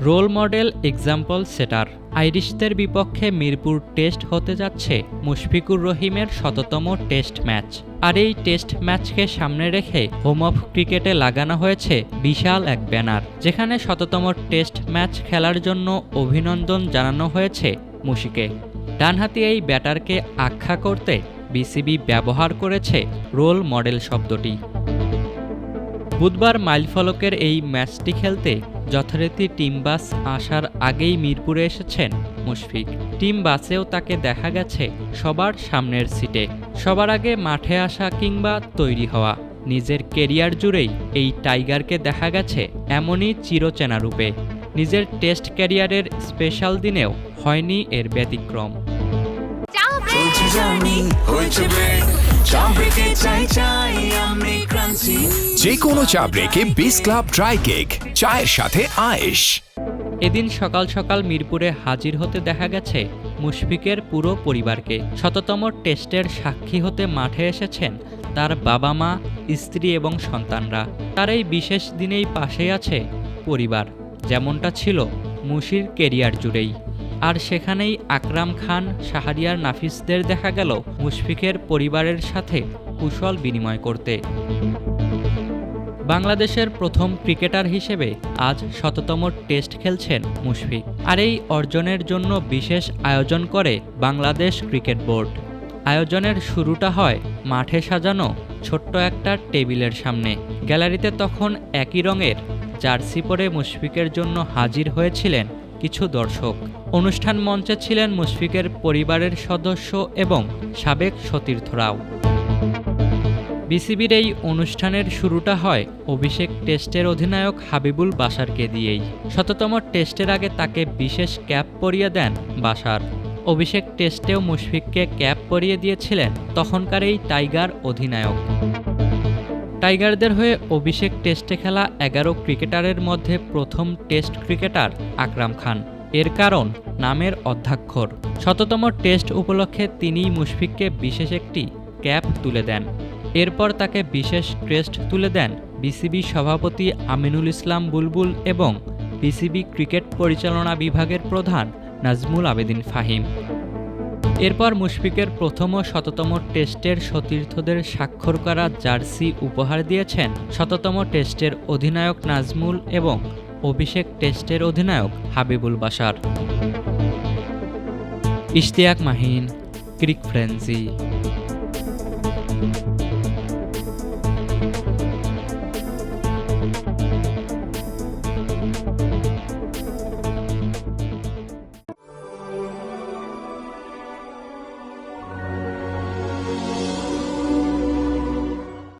Role model example সেটার। আইরিশদের বিপক্ষে Mirpur test হতে যাচ্ছে মুশফিকুর রহিমের শততম টেস্ট ম্যাচ। আর এই টেস্ট ম্যাচকে সামনে রেখে হোম অফ ক্রিকেটে লাগানো হয়েছে বিশাল এক ব্যানার, যেখানে শততম টেস্ট ম্যাচ খেলার জন্য অভিনন্দন জানানো হয়েছে মুশিকে। ডানহাতি এই ব্যাটারকে আখ্যা করতে বিসিবি ব্যবহার করেছে রোল মডেল শব্দটি। বুধবার মাইলফলকের এই ম্যাচটি খেলতে যথারীতি টিম বাস আসার আগেই মিরপুরে এসেছেন মুশফিক। টিম বাসেও তাকে দেখা গেছে সবার সামনের সিটে। সবার আগে মাঠে আসা কিংবা তৈরি হওয়া। নিজের কেরিয়ার জুড়েই এই টাইগারকে দেখা গেছে এমনই চিরচেনা রূপে নিজের টেস্ট ক্যারিয়ারের স্পেশাল দিনেও হয়নি এর ব্যতিক্রম। যে কোনো চা ব্রেকে বিস ক্লাব ড্রাই কেক চায়ের সাথে আয়েশ। এদিন সকাল সকাল মিরপুরে হাজির হতে দেখা গেছে মুশফিকের পুরো পরিবারকে। শততম টেস্টের সাক্ষী হতে মাঠে এসেছেন তার বাবা মা স্ত্রী এবং সন্তানরা। তার এই বিশেষ দিনেই পাশে আছে পরিবার। যেমনটা ছিল মুশির কেরিয়ার জুড়েই। আর সেখানেই আকরাম খান, শাহরিয়ার নাফিসদের দেখা গেল মুশফিকের পরিবারের সাথে কুশল বিনিময় করতে। বাংলাদেশের প্রথম ক্রিকেটার হিসেবে আজ শততম টেস্ট খেলছেন মুশফিক আর এই অর্জনের জন্য বিশেষ আয়োজন করে বাংলাদেশ ক্রিকেট বোর্ড। আয়োজনের শুরুটা হয় মাঠে সাজানো ছোট্ট একটা টেবিলের সামনে। গ্যালারিতে তখন একই রঙের জার্সি পরে মুশফিকের জন্য হাজির হয়েছিলেন কিছু দর্শক। অনুষ্ঠান মঞ্চে ছিলেন মুশফিকের পরিবারের সদস্য এবং সাবেক সতীর্থরাও। বিসিবির এই অনুষ্ঠানের শুরুটা হয় অভিষেক টেস্টের অধিনায়ক হাবিবুল বাসারকে দিয়েই। শততম টেস্টের আগে তাকে বিশেষ ক্যাপ পরিয়ে দেন বাসার অভিষেক টেস্টেও মুশফিককে ক্যাপ পরিয়ে দিয়েছিলেন তখনকার এই টাইগার অধিনায়ক। টাইগারদের হয়ে অভিষেক টেস্টে খেলা এগারো ক্রিকেটারের মধ্যে প্রথম টেস্ট ক্রিকেটার আকরাম খান। এর কারণ নামের অধ্যাক্ষর। শততম টেস্ট উপলক্ষে তিনিই মুশফিককে বিশেষ একটি ক্যাপ তুলে দেন। এরপর তাকে বিশেষ ক্রেস্ট তুলে দেন বিসিবি সভাপতি আমিনুল ইসলাম বুলবুল এবং বিসিবি ক্রিকেট পরিচালনা বিভাগের প্রধান নাজমুল আবেদিন ফাহিম। এরপর মুশফিকের প্রথম ও শততম টেস্টের সতীর্থদের স্বাক্ষর করা জার্সি উপহার দিয়েছেন শততম টেস্টের অধিনায়ক নাজমুল এবং অভিষেক টেস্টের অধিনায়ক হাবিবুল বাসার ইশতিয়াক মাহিন, ক্রিক ফ্রেন্সি।